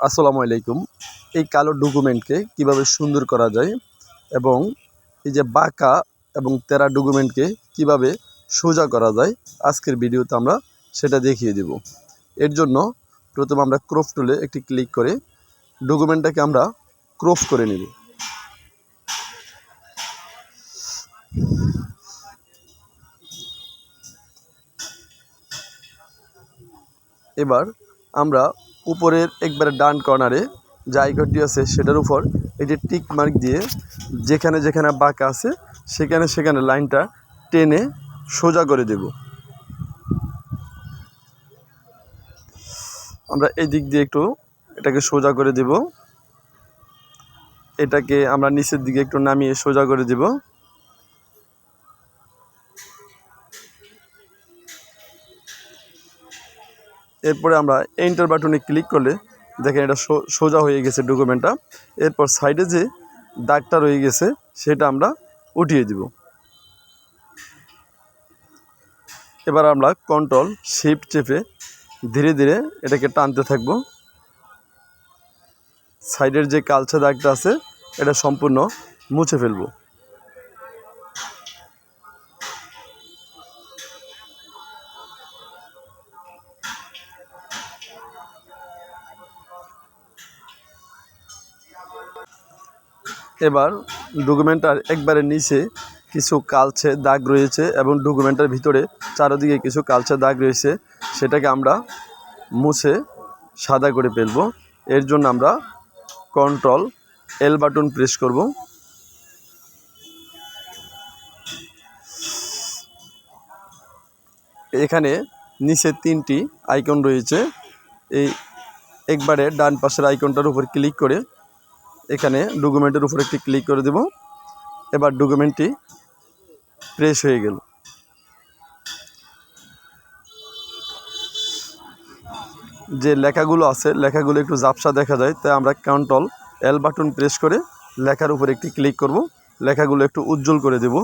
আসসালামু আলাইকুম। এই কালো ডকুমেন্টকে কীভাবে সুন্দর করা যায় এবং এই যে বাঁকা এবং তেরা ডকুমেন্টকে কীভাবে সোজা করা যায়, আজকের ভিডিওতে আমরা সেটা দেখিয়ে দেব। এর জন্য প্রথমে আমরা ক্রপ টুলে একটি ক্লিক করে ডকুমেন্টটাকে আমরা ক্রপ করে নেব। এবার আমরা উপরের একবারে ডান কর্নারে যে আইকনটি আছে সেটার উপর যে টিক মার্ক দিয়ে যেখানে যেখানে বাঁকা আছে, সেখানে সেখানে লাইনটা টেনে সোজা করে দেব। আমরা এই দিক দিয়ে একটু এটাকে সোজা করে দেব। এটাকে আমরা নিচের দিকে একটু নামিয়ে সোজা করে দেব। এরপরে আমরা এন্টার বাটনে ক্লিক করলে দেখেন এটা সোজা হয়ে গেছে ডকুমেন্টটা এরপর সাইডে যে দাগটা রয়ে গেছে, সেটা আমরা উঠিয়ে দিব। এবার আমরা কন্ট্রোল শিফট চেপে ধীরে ধীরে এটাকে টানতে থাকব। সাইডের যে কালচে দাগটা আছে, এটা সম্পূর্ণ মুছে ফেলব। এবার ডকুমেন্টার একবারে নিচে কিছু কালচে দাগ রয়েছে এবং ডকুমেন্টের ভিতরে চারিদিকে কিছু কালচে দাগ রয়েছে, সেটাকে আমরা মুছে সাদা করে ফেলব। এর জন্য আমরা কন্ট্রোল এল বাটন প্রেস করব। এখানে নিচে তিনটি আইকন রয়েছে। এই একবারে ডান পাশের আইকনটার উপর ক্লিক করে এখানে ডকুমেন্টের উপর একটি ক্লিক করে দেব। এবার ডকুমেন্টটি প্রেস হয়ে গেল। যে লেখাগুলো আছে, লেখাগুলো একটু ঝাপসা দেখা যায়, তাই আমরা কন্ট্রোল এল বাটন প্রেস করে লেখার উপর একটি ক্লিক করব। লেখাগুলো একটু উজ্জ্বল করে দেব।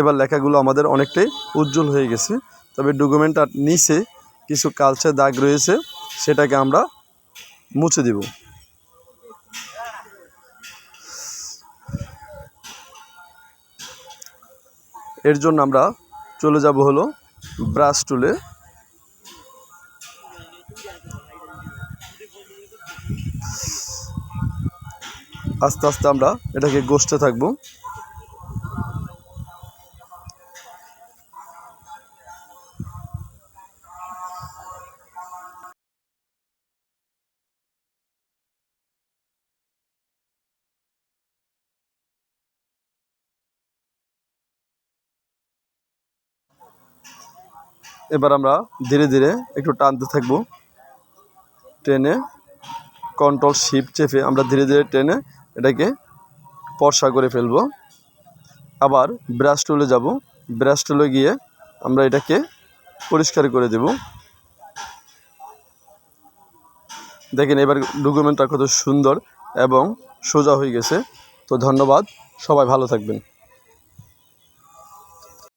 এবার লেখাগুলো আমাদের অনেকটাই উজ্জ্বল হয়ে গেছে। তবে ডকুমেন্টটার নিচে কিছু কালচে দাগ রয়েছে, সেটাকে আমরা মুছে দেব। এর জন্য আমরা চলে যাব হলো ব্রাশ টুলে। আস্তে আস্তে আমরা এটাকে গোষ্ঠে থাকব। এবার আমরা ধীরে ধীরে একটু টানতে থাকব। টেনে কন্ট্রোল শিপ চেপে আমরা ধীরে ধীরে টেনে এটাকে পর্সা করে ফেলব। আবার ব্রাশ টুলে যাব। ব্রাশ টুলে গিয়ে আমরা এটাকে পরিষ্কার করে দেব। দেখেন এবার ডকুমেন্টটা কত সুন্দর এবং সোজা হয়ে গেছে। তো ধন্যবাদ, সবাই ভালো থাকবেন।